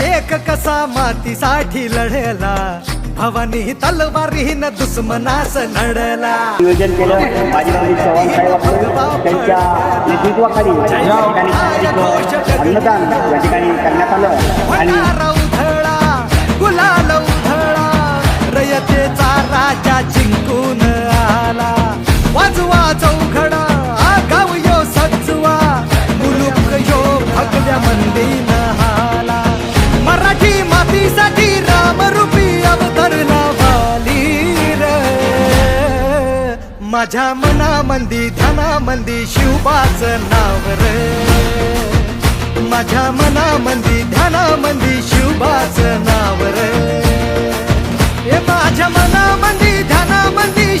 लेख कसा मातीसाठी लढला. भवानी तलवारीन दुश्मनास लढला गुलाल उधळा. रयतेचा राजा जिंकून आला. वाजवा चौ भगव्या हाला. मराठी मातीसाठी रामरूपी अवतरला वाली रे. माझ्या मनामंदी ध्यानामंदी शिवबाच नाव रे. माझ्या मनामंदी ध्यानामंदी शिवबाच नाव रे. माझ्या मनामंदी ध्यानामंदी